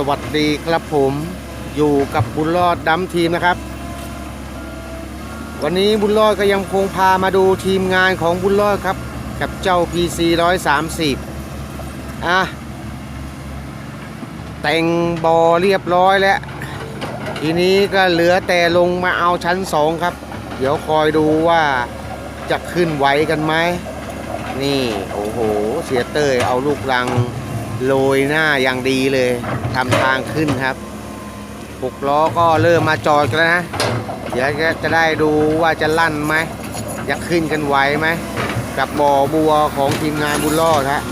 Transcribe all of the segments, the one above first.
สวัสดีครับผมอยู่กับบุญรอดดัมทีมนะครับ วันนี้บุญรอดก็ยังคงพามาดูทีมงานของบุญรอดครับ กับเจ้า PC 130อะแต่งบอเรียบร้อยแล้ว ทีนี้ก็เหลือแต่ลงมาเอาชั้น2ครับ เดี๋ยวคอยดูว่าจะขึ้นไหวกันไหมนี่ โอ้โห เสียเต้ยเอาลูกรัง โรยหน้าอย่างดีเลยทำทางขึ้นครับหกล้อก็เริ่มมาจอดกันแล้วนะ เดี๋ยวจะได้ดูว่าจะลั่นไหมจะขึ้นกันไหวไหมกับบ่อบัวของทีมงานบุญรอดฮะ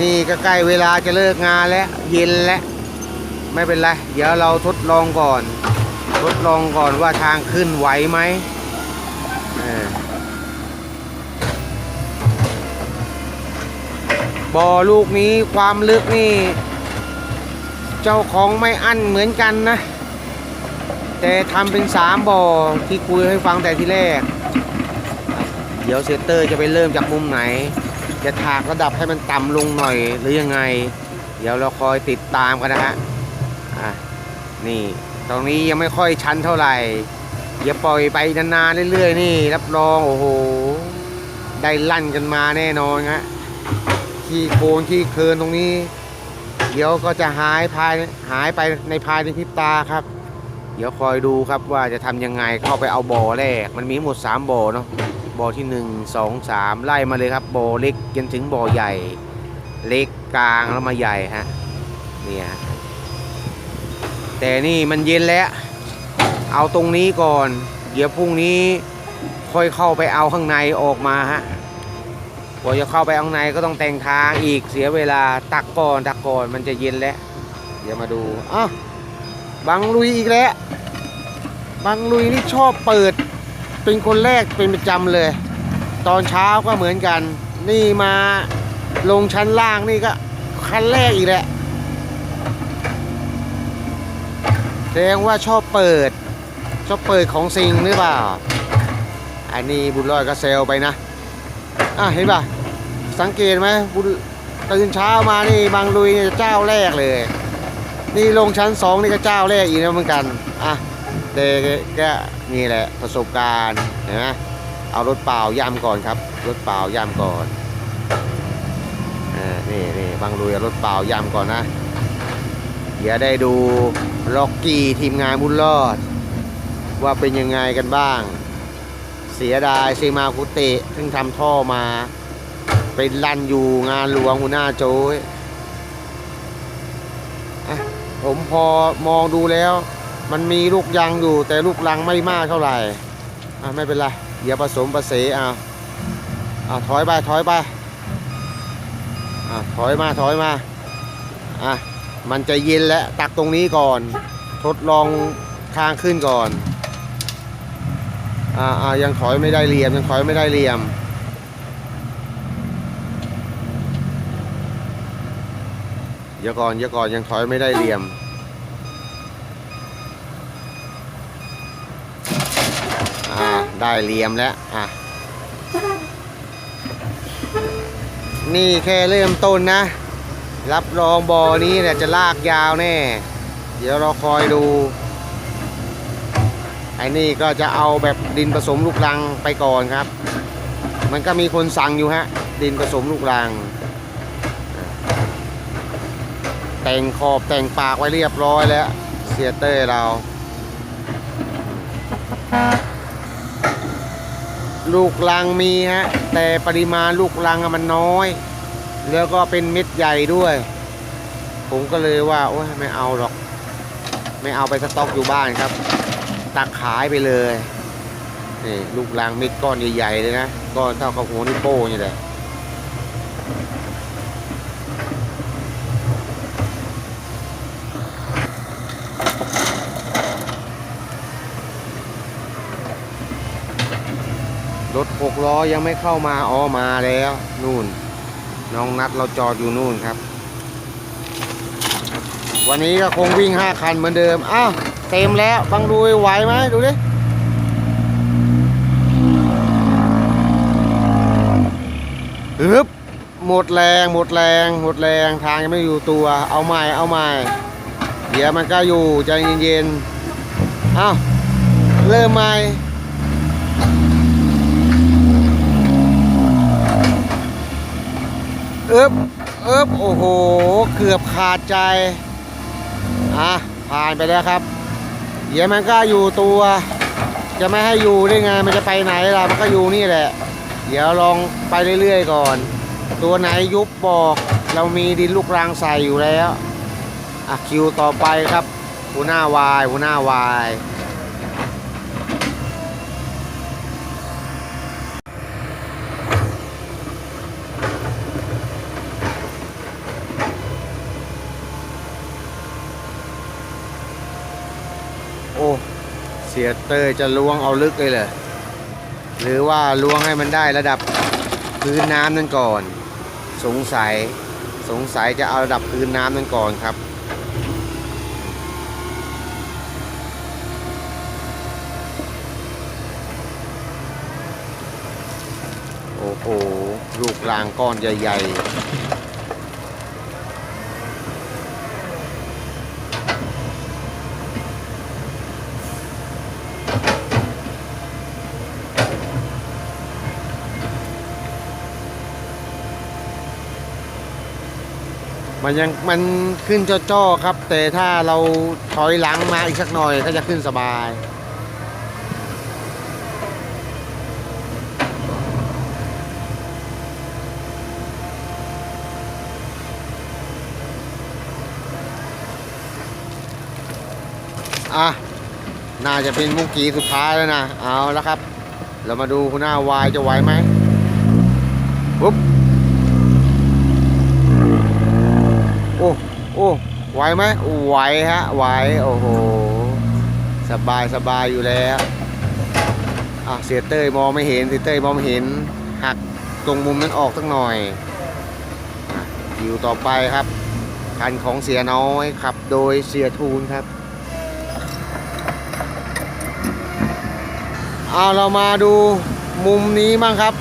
นี่ก็ใกล้เวลาจะเลิกงานแล้ว เย็นแล้ว ไม่เป็นไร เดี๋ยวเราทดลองก่อน ทดลองก่อนว่าทางขึ้นไหวไหมเออ บ่อลูกนี้ความลึกนี่ เจ้าของไม่อั้นเหมือนกันนะ แต่ทำเป็นสามบ่อที่คุยให้ฟังแต่ที่แรก เดี๋ยวเซตเตอร์จะไปเริ่มจากมุมไหน จะถากระดับให้มันต่ำลงหน่อยหรือยังไง เดี๋ยวเราคอยติดตามกันนะฮะอะนี่ตรงนี้ยังไม่ค่อยชันเท่าไหร่อย่าปล่อยไปนานๆเรื่อยๆนี่ รับรองโอ้โห ได้ลั่นกันมาแน่นอนฮะ ที่โคนที่เคินตรงนี้ เดี๋ยวก็จะหายภายหายไปในภายในพริบตาครับ เดี๋ยวคอยดูครับว่าจะทำยังไงเข้าไปเอาบ่อแรก มันมีหมด 3บ่อเนาะบ่อที่ 1 2 3 ไล่มาเลยครับบ่อเล็กจนถึงบ่อใหญ่ เล็กกลางแล้วมาใหญ่ฮะเนี่ยฮะแต่นี่มันเย็นแล้ว เอาตรงนี้ก่อน เดี๋ยวพรุ่งนี้ค่อยเข้าไปเอาข้างในออกมาฮะ กว่าจะเข้าไปข้างในก็ต้องแต่งทางอีกเสียเวลาตักก่อนตักก่อนมันจะเย็นแล้วเดี๋ยวมาดูอ้าวบังลุยอีกแล้วบังลุยนี่ชอบเปิด เป็นคนแรกเป็นประจำเลย ตอนเช้าก็เหมือนกัน นี่มาลงชั้นล่างนี่ก็คันแรกอีกแหละแสดงว่าชอบเปิด ชอบเปิดของซิงหรือเปล่า อันนี้บุญรอดก็เซลไปนะ อะเห็นป่ะ สังเกตไหมบุญตื่นเช้ามานี่บางลุยเนี่ยเจ้าแรกเลย นี่ลงชั้นสองนี่ก็เจ้าแรกอีกแล้วเหมือนกันอะเด็กก็นี่แหละประสบการณ์เห็นไหมเอารถเปล่าย่ำก่อนครับ รถเปล่าย่ำก่อนอ่านี่นี่บางลุยเอารถเปล่าย่ำก่อนนะเดี๋ยวได้ดูล็อกกี้ทีมงานบุญรอด ว่าเป็นยังไงกันบ้าง เสียดายซีมาคุเตะซึ่งทำท่อมา เป็นลั่นอยู่งานหลวงหัวหน้าโจ้ยผมพอมองดูแล้ว มันมีลูกยังอยู่ แต่ลูกลังไม่มากเท่าไหร่ไม่เป็นไร เดี๋ยวผสมประเสเอาอะถอยไปถอยไปอถอยมาถอยมาอะมันจะเย็นแล้วตักตรงนี้ก่อน ทดลองทางขึ้นก่อนอ่าอ่ายังถอยไม่ได้เหลี่ยมยังถอยไม่ได้เหลี่ยม เดี๋ยก่อนเดี๋ยก่อนยังถอยไม่ได้เหลี่ยม อ่า ได้เหลี่ยมแล้ว อะ นี่แค่เริ่มต้นนะ รับรองบอนี้เนี่ยจะลากยาวแน่ เดี๋ยวเราคอยดู ไอ้นี่ก็จะเอาแบบดินผสมลูกรังไปก่อนครับ มันก็มีคนสั่งอยู่ฮะ ดินผสมลูกรัง แต่งขอบแต่งปากไว้เรียบร้อยแล้ว เสียเต้ยเรา ลูกรังมีฮะ แต่ปริมาณลูกรังมันน้อย แล้วก็เป็นเม็ดใหญ่ด้วย ผมก็เลยว่า โอ้ยไม่เอาหรอก ไม่เอาไปสต็อกอยู่บ้านครับ ตักขายไปเลยนี่ลูกรางเม็ดก้อนใหญ่ๆเลยนะ ก้อนเท่ากับหัวนิ้วโป้งนี่แหละ รถหกล้อยังไม่เข้ามาอ๋อมาแล้วนู่น น้องนัดเราจอดอยู่นู่นครับ วันนี้ก็คงวิ่ง5คันเหมือนเดิม อ้าว เต็มแล้วบังดูไหวไหมดูดิฮึบหมดแรงหมดแรงหมดแรงทางยังไม่อยู่ตัว เอาใหม่เอาใหม่เดี๋ยวมันก็อยู่ใจเย็นๆเอาวเริ่มใหม่ อึบอึบโอ้โห เกือบขาดใจ อะ ผ่านไปแล้วครับ เดี๋ยวมันก็อยู่ตัว จะไม่ให้อยู่ได้ไง มันจะไปไหนล่ะ มันก็อยู่นี่แหละ เดี๋ยวลองไปเรื่อยๆก่อน ตัวไหนยุบบอก เรามีดินลูกรังใส่อยู่แล้ว อะคิวต่อไปครับหัวหน้าวายหัวหน้าวาย โอ้ เสียเตยจะล้วงเอาลึกเลยเหรอหรือว่าล้วงให้มันได้ระดับพื้นน้ำนั่นก่อน สงสัยสงสัยจะเอาระดับพื้นน้ำนั่นก่อนครับโอ้โหลูกรางก้อนใหญ่ ๆ มันยังมันขึ้นจ้อๆครับ แต่ถ้าเราถอยหลังมาอีกสักหน่อยก็จะขึ้นสบายอะน่าจะเป็นมุกกีสุดท้ายแล้วนะ เอาแล้วครับ เรามาดูคุณหน้าวายจะไหวไหมปุ๊บ โอ้ โอ้ไหวไหมไหวฮะไหวโอ้โหสบายสบายอยู่แล้วอะเสียเต้ยมองไม่เห็นเสียเต้ยมองไม่เห็นหักตรงมุมนั้นออกสักหน่อยอะคิวต่อไปครับคันของเสียน้อยขับ โดยเสียทูนครับเอาเรามาดูมุมนี้บ้างครับ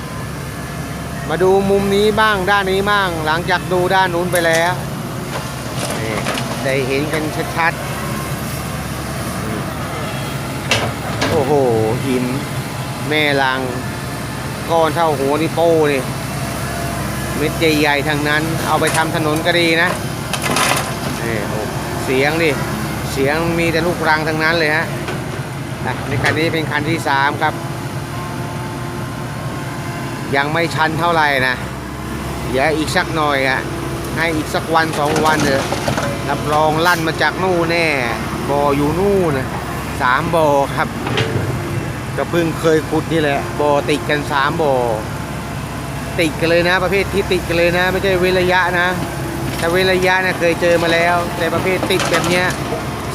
มาดูมุมนี้บ้างด้านนี้บ้าง หลังจากดูด้านนู้นไปแล้ว นี่ได้เห็นกันชัดๆ โอ้โห หิน แม่ลัง ก้อนเท่าหัวนี่โป้นี่เม็ดใหญ่ๆทางนั้น เอาไปทำถนนก็ดีนะนี่เสียงดิ เสียงมีแต่ลูกรังทั้งนั้นเลยฮะอะในคันนี้เป็นคันที่สามครับ ยังไม่ชันเท่าไหร่นะเดี๋ยวอีกสักหน่อยอะ ให้อีกสักวันสองวันเถอะรับรองลั่นมาจากนู่นแน่บ่ออยู่นู่นนะสามบ่อครับก็เพิ่งเคยขุดนี่แหละบ่อติดกันสามบ่อติดกันเลยนะ ประเภทที่ติดกันเลยนะ ไม่ใช่เว้นระยะนะถ้าเว้นระยะนะเคยเจอมาแล้ว แต่ประเภทติดแบบเนี้ย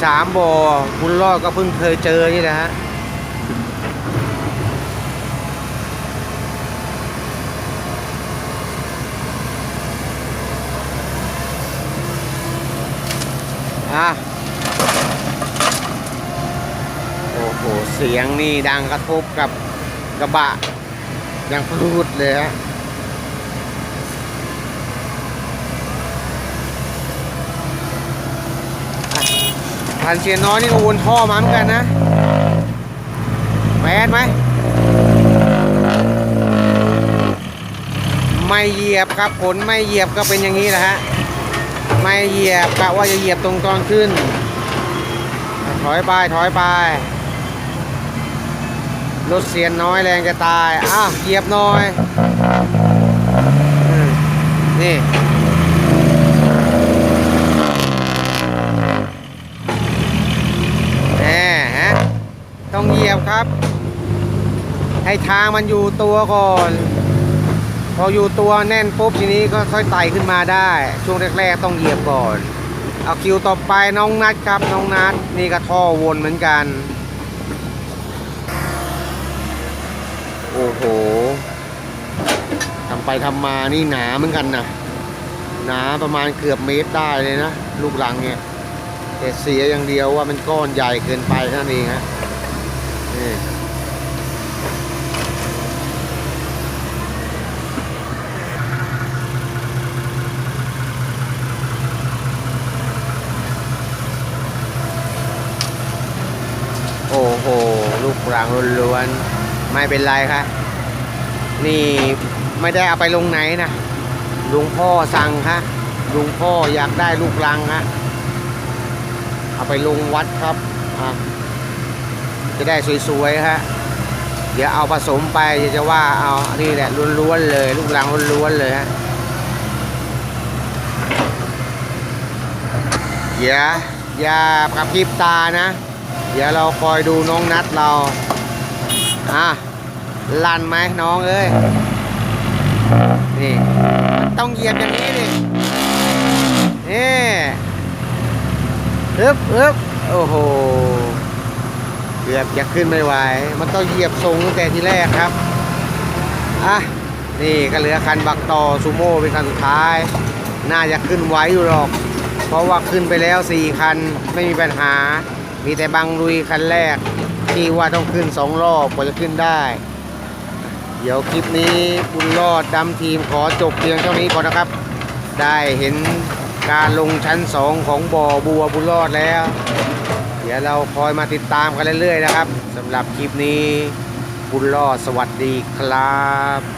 สามบ่อคุณรอดก็เพิ่งเคยเจอนี่นะฮะ อะโอ้โห เสียงนี่ดังกระทบกับกระบะยังพลุดเลยฮะพันเชียนน้อยนี่ก็วนท่อมาเหมือนกันนะแมสไหม ไม่เหยียบครับผลไม่เหยียบก็เป็นอย่างนี้แหละฮะ ไม่เหยียบกะว่าจะเหยียบตรงตอนขึ้น ถอยไปถอยไปรถเสียนน้อยแรงจะตาย อ้าวเหยียบหน่อยอนี่แหมฮะต้องเหยียบครับ ให้ทางมันอยู่ตัวก่อน พออยู่ตัวแน่นปุ๊บทีนี้ก็ค่อยไต่ขึ้นมาได้ ช่วงแรกๆต้องเหยียบก่อน เอาคิวต่อไปน้องนัดครับ น้องนัดนี่ก็ท่อวนเหมือนกัน โอ้โหทำไปทำมานี่หนาเหมือนกันนะหนาประมาณเกือบเมตรได้เลยนะ ลูกหลังเนี่ยแต่เสียอย่างเดียวว่ามันก้อนใหญ่เกินไปนั่นเองฮะนี่างล้วนๆไม่เป็นไรครับนี่ไม่ได้เอาไปลงไหนนะลุงพ่อสั่งครับลุงพ่ออยากได้ลูกรังฮะเอาไปลงวัดครับจะได้สวยๆฮะเดี๋ยวเอาผสมไปจะว่าเอานี่แหละล้วนๆเลย ลูกรังล้วนๆเลยฮะอย่าอย่ากระพริบตานะ เดี๋ยวเราคอยดูน้องนัดเรา อะลั่นไหมน้องเอ้ย นี่มันต้องเหยียบอย่างนี้ดินี่อึบอึบโอ้โหเกือบจะขึ้นไม่ไหว มันต้องเหยียบทรงตั้งแต่ทีแรกครับ อะ นี่ก็เหลือคันบักต่อซูโม่เป็นคันสุดท้าย น่าจะขึ้นไหวอยู่หรอก เพราะว่าขึ้นไปแล้ว4คันไม่มีปัญหา มีแต่บังลุยคันแรกที่ว่าต้องขึ้น2รอบกว่าจะขึ้นได้ เดี๋ยวคลิปนี้บุญรอดดำทีมขอจบเพียงเท่านี้ก่อนนะครับ ได้เห็นการลงชั้น2ของบ่อบัวบุญรอดแล้ว เดี๋ยวเราคอยมาติดตามกันเรื่อยๆนะครับสำหรับคลิปนี้บุญรอดสวัสดีครับ